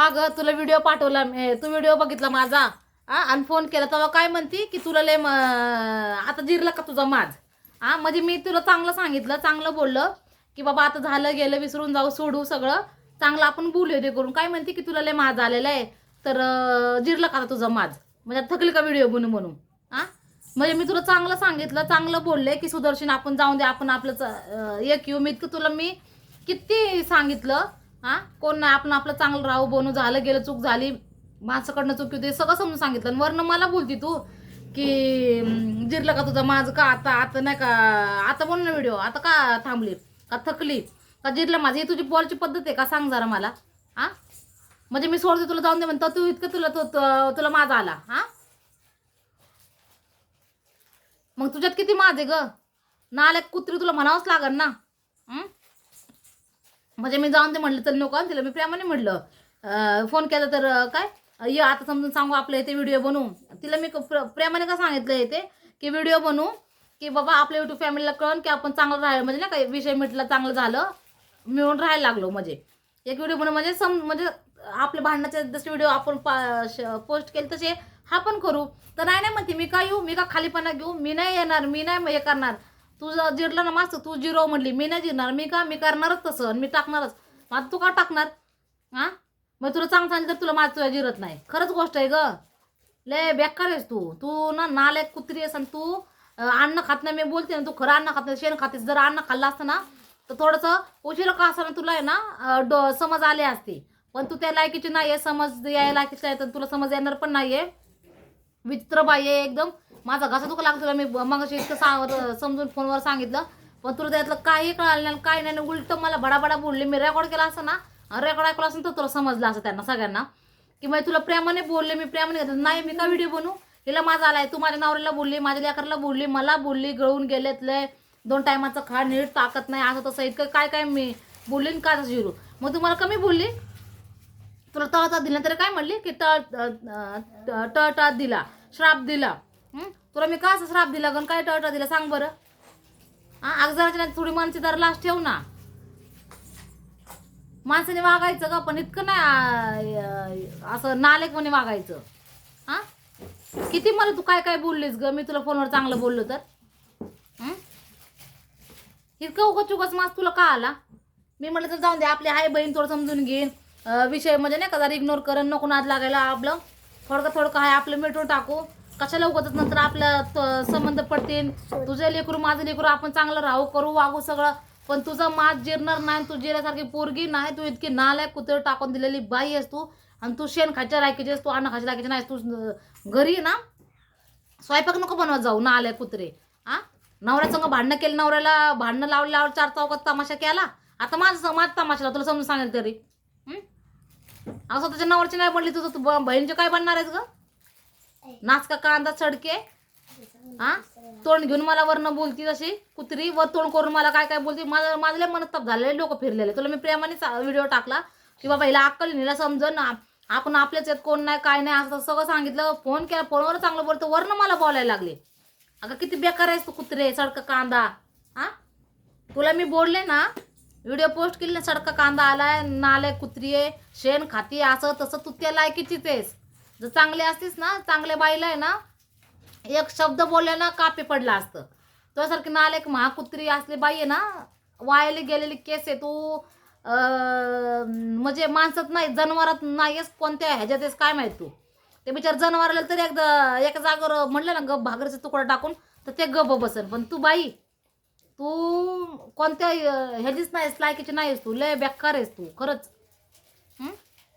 का ग? तुला व्हिडिओ पाठवला मी- तू व्हिडिओ बघितला माझा? हा आणि फोन केला तेव्हा काय म्हणती? की तुला लय आता जिरला का तुझा माझ हा म्हणजे मी तुला चांगलं सांगितलं चांगलं बोललं की बाबा आता झालं गेलं विसरून जाऊ सोडू सगळं. चांगलं आपण बोलू ते करून. काय म्हणते की तुला लय माझ आलेला आहे? तर जिरला जिरलं का आता तुझा माझ म्हणजे थकली का व्हिडिओ बनू म्हणून? हा म्हणजे मी तुला चांगलं सांगितलं चांगलं बोलले की सुदर्शन आपण जाऊन दे आपण आपलं एक येऊ. मी इतकं तुला मी किती सांगितलं हा? कोण नाही आपण आपलं चांगलं राहू बनू झालं गेलं चूक झाली माझ्याकडनं चूक होती सगळं समजून सांगितलं. वरनं मला बोलती तू की जिरलं का तुझं माझं? का आता आता नाही का आता बोल ना व्हिडिओ आता का थांबली? का थकली? का जिरलं माझं? ही तुझी बोलची पद्धत आहे का? सांग जरा मला. हा? म्हणजे मी सोडते तुला जाऊन दे म्हणतो. तू इतकं तुला तो तुला माझा आला. हा? मग तुझ्यात किती माझे आहे ग? आल्या कुत्री तुला म्हणावंच लागेल ना. हं? म्हणजे मी जाऊन ते म्हटलं चल नको तिला मी प्रेमाने म्हटलं फोन केला तर काय? ये आता समजून सांगू आपलं इथे व्हिडिओ बनवू तिला मी क- प्र- प्रेमाने का सांगितलं इथे की व्हिडिओ बनवू की बाबा आपल्या युट्यूब फॅमिलीला कळण की आपण चांगलं राहिलं. म्हणजे नाही काही विषय मिटला चांगलं झालं मिळून राहायला लागलो म्हणजे. एक व्हिडिओ बनवून म्हणजे सम म्हणजे आपल्या भांडणाचे जसे व्हिडिओ आपण पोस्ट केले तसे हा पण करू. तर नाही नाही म्हणते मी का येऊ? मी का खालीपणा घेऊ? मी नाही येणार मी नाही हे करणार. तुझं जिरलं ना मास्त तू जिरो म्हणली. मी नाही जिरणार. मी का? मी करणारच तसं आणि मी टाकणारच. मग तू का टाकणार? हा मग तुला चांगलं सांगितलं तर तुला माझं जिरत नाही. खरंच गोष्ट आहे ग. लय बेकार आहेस तू. तू ना नाले कुत्री आहेस आणि तू अन्न खात नाही. मी बोलते ना तू खरं अन्न खात नाही. शेण खातेस जर अन्न खाल्लं असतं ना तर थोडंसं उशिरा का असं तुला आहे ना डो समज आले असते. पण तू त्या लायकीची नाही आहे समज या लायकीची आहे तर तुला समज येणार पण नाही आहे विचित्र बाई आहे एकदम. माझा घसा दुखा लागतो तुला मी मग इतकं सांग समजून फोनवर सांगितलं. पण तुला त्यातलं काही कळालं नाही काय नाही उलट मला बडाबडा बोलले. मी रेकॉर्ड केला असं ना रेकॉर्ड ऐकलं असं तर तुला समजलं असं त्यांना सगळ्यांना. की मग तुला प्रेमाने बोलले मी प्रेमाने घेतलं. नाही मी का व्हिडिओ बनवू? हिला माझा आलाय तू माझ्या नवऱ्याला बोलली माझ्या लेकराला बोलली मला बोलली गळून गेलेतले दोन टायमाचं खा नीट ताकत नाही असं तसं इतकं काय काय मी बोलली का तसं जिरू मग तू मला कमी बोलली? तुला तळतात दिला तरी काय म्हणली? की तळ टळटात दिला श्राप दिला. हं? तुला मी का असं श्राप दिला गण काय टळटा दिला सांग बरं. हा अगजाराची नाही थोडी माणसे जरा लास्ट ठेव ना. माणसाने वागायचं का पण इतकं नाही आ, असं नालेकपणे वागायचं. हा? किती मला तू काय काय बोललीस ग? मी तुला फोनवर चांगलं बोललो तर. हं? इतकं उगाच उगाच मास तुला का आला? मी म्हटलं तर जाऊन दे आपली आई बहीण थोडं समजून घेईन. अं, विषय म्हणजे नाही का जरा इग्नोर करण नको नाद लागायला आपलं. थोडकं थोडकं आहे आपलं मिटून टाकू. कशाला उगतच नंतर आपला त- संबंध पडतील तुझ्या लेकरू माझं लेकरू आपण चांगलं राहू करू वागू सगळं. पण तुझा माज जिरणार नाही तू जिरासारखी पोरगी नाही तू इतकी नालायक कुत्र टाकून दिलेली बाई आहेस तू. आणि तू शेण खायच्या लायकीची तू अन्न खायच्या लायकीची नाहीस तू घरी ना. स्वयंपाक नको बनवत जाऊ ना आले कुत्रे हा नवऱ्यासंग भांडणं केलं नवऱ्याला भांडणं लावलं लावलं चार चौकात तमाशा केला. आता माझं माझं तमाशा लाव, तुला समजून सांगेल तरी. असं त्याच्या नवऱ्याची नाही बनली तुझं तू बहिणीचे काय बनणार आहेस ग? नाचका कांदा चडके? हा? तोंड घेऊन मला वरनं बोलती तशी. कुत्री वर तोंड करून मला काय काय बोलती? माझं माझं मनस्ताप झालेले लोक फिरलेले. तुला मी प्रेमाने व्हिडिओ टाकला की बाबा हिला अक्कल हिला समजन आपण आपल्याच यात कोण नाही काय नाही असं सगळं सांगितलं. फोन केला फोनवर चांगलं बोलतो वरनं मला बोलायला लागले. अगं किती बेकार आहेस तू कुत्रे सडका कांदा. हा? तुला मी बोलले ना व्हिडिओ पोस्ट केली ना सडका कांदा आलाय नालाय कुत्री आहे शेण खाती असं तसं तू त्या लायकीचीच आहेस. जर चांगले असतीस ना चांगल्या बाईला आहे ना एक शब्द बोलले ना कापी पडला असतं. तुझ्यासारखी नालेक महाकुत्री असली बाई आहे ना वायाली गेलेली केस आहे तू म्हणजे माणसात नाही जनावरात नाहीस कोणत्या ह्याच्यात आहेस काय माहीत तू? ते बिचार जनावराला तरी एकदा एका जागेवर म्हणलं ना गप भाकरीचा तुकडा टाकून तर ते गप बसन. पण तू बाई तू कोणत्या ह्याचीच नाहीस लायकीची नाहीस तू लय बेकार आहेस तू खरंच. हं?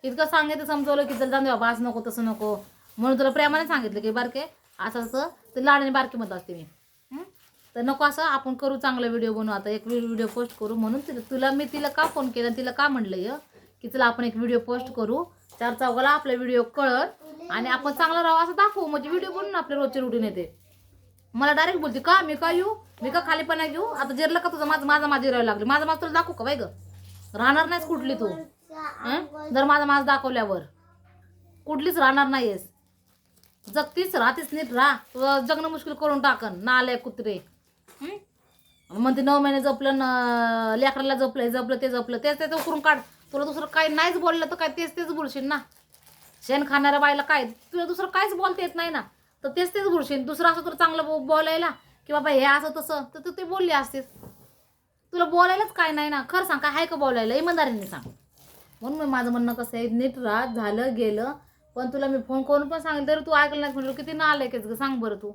इतकं सांगितलं समजवलं की चल जाऊन दे बाबा नको तसं नको. म्हणून तुला प्रेमाने सांगितलं की बारके असं असं ते लाडाने बारकी म्हणत असते मी. तर नको असं आपण करू चांगला व्हिडिओ बनवू. आता एक व्हिडिओ पोस्ट करू म्हणून तिला तुला मी तिला का फोन केला तिला का म्हणलं य की तिला आपण एक व्हिडिओ पोस्ट करू. चार चौघाला आपला व्हिडिओ कळत आणि आपण चांगला राहू असं दाखवू. म्हणजे व्हिडिओ बनून आपल्या रोजचे रुटीन येते. मला डायरेक्ट बोलते का मी का येऊ? मी का खालीपणा घेऊ? आता जिरलं का तुझं? माझं माझं माझी राहायला लागली. माझं माझं तुला दाखवू का? बाई ग. राहणार नाहीस कुठली तू. हं? जर माझा मास दाखवल्यावर. कुठलीच राहणार नाहीयेस. जगतीच राहतीस नीट राहा. तुझं जगणं मुश्किल करून टाकन. नाले कुत्रे. हं? म्हणते नऊ महिने जपलं न लेकराला जपलंय जपलं ते जपलं तेच ते उकरून काढ. तुला दुसरं काही नाहीच बोललं तर काय तेच तेच बोलशील ना? शेण खाणाऱ्या बाईला काय? तुला दुसरं काहीच बोलता येत नाही ना? तर तेच तेच बोलशील. दुसरं असं तर चांगलं बो- बोलायला की बाबा हे असं तसं. तर तू ते बोलली असतेस. तुला बोलायलाच काय नाही ना? खरं सांग काय आहे का बोलायला? इमानदारीने सांग. म्हणून माझं म्हणणं कसं आहे नीट राहा झालं गेलं. पण तुला मी फोन करून पण सांगितलं तरी तू ऐकलं नाही म्हणलं किती ना ग सांग बरं तू.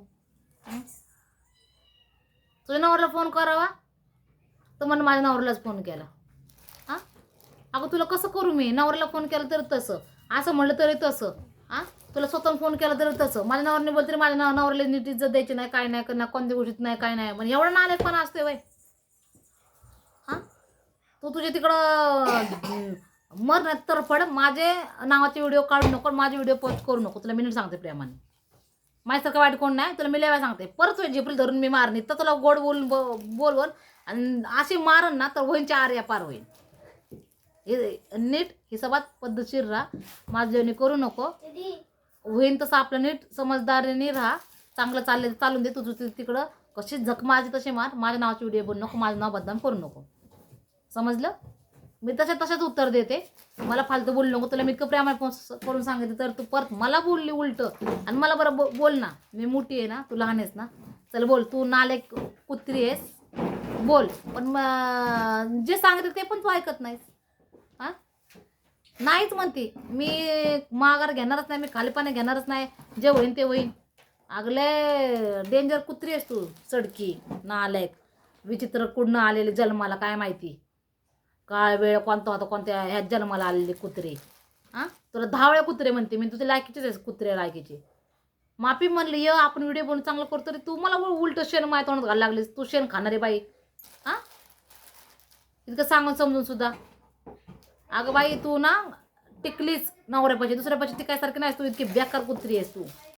तुझ्या नवऱ्याला फोन करावा? तर म्हणून माझ्या नवऱ्यालाच फोन केला. हां? अगं तुला कसं करू मी? नवऱ्याला फोन केला तर तसं. असं म्हणलं तरी तसं. हां? तुला स्वतः फोन केला तरी तसं. माझ्या नवऱ्याने बोलत तरी माझ्या नव- नवऱ्याला नीट इज्जत द्यायची नाही काय नाही करणार कोणत्या गोष्टीत नाही काय नाही. पण एवढं नालेक पण असते वय. हां? तू तुझ्या तिकडं मर नाही तर पड माझे नावाचे व्हिडिओ काढू नको माझे व्हिडिओ पोस्ट करू नको. तुला मिनिट सांगते प्रेमाने. माझ्यासारखं वाईट कोण नाही तुला मी लेवा सांगते. परत झिपरी धरून मी मारणी तर तुला गोड बोलून ब- बोलवल आणि अशी मारन ना तर होईन चार या पार होईल हे नीट हिसाबात पद्धतशीर राहा. माझं जेवणी करू नको. होईन तसं आपलं नीट समजदारीने राहा. चांगलं चाललं चालून दे तुझं तिकडं. कशी झक माझी तशी मार माझ्या नावाची व्हिडिओ बनवू नको माझं नाव बदनाम करू नको. समजलं? मी तसे तसेच उत्तर देते. मला फालतू बोलू नको तुला मी इतकं प्रेमाने फोन करून सांगितलं तर तू परत मला बोलली उलट. आणि मला बरं बो बोल ना. मी मोठी आहे ना तू लहान आहेस ना. चल बोल तू नालेक कुत्री आहेस. बोल. पण मग जे सांगते ते पण तू ऐकत नाहीस. हां नाहीच म्हणते. मी माघार घेणारच नाही मी खालीपाने घेणारच नाही. जे होईन ते होईन. अगले डेंजर कुत्री आहेस तू चडकी नालायक विचित्र कुडणं आलेले जन्माला काय माहिती. काळ वेळ कोणता होता कोणत्या ह्यात जन्माला आलेले कुत्रे? हां? तुला दहा वेळा कुत्रे म्हणते मी तुझे लायकीचेच आहेस कुत्रे लायकीचे. माफी म्हणली ये आपण व्हिडिओ बनवून चांगलं करतो रे तू मला उलट शेण माय तोंडात घालायला लागलीस तू शेण खाणारी बाई. हां? इतकं सांगून समजून सुद्धा. अगं बाई तू ना टिकलीच नवऱ्यापाशी दुसऱ्यापाशी ती काय सारखी नाही तू इतकी बेकार कुत्री आहेस तू.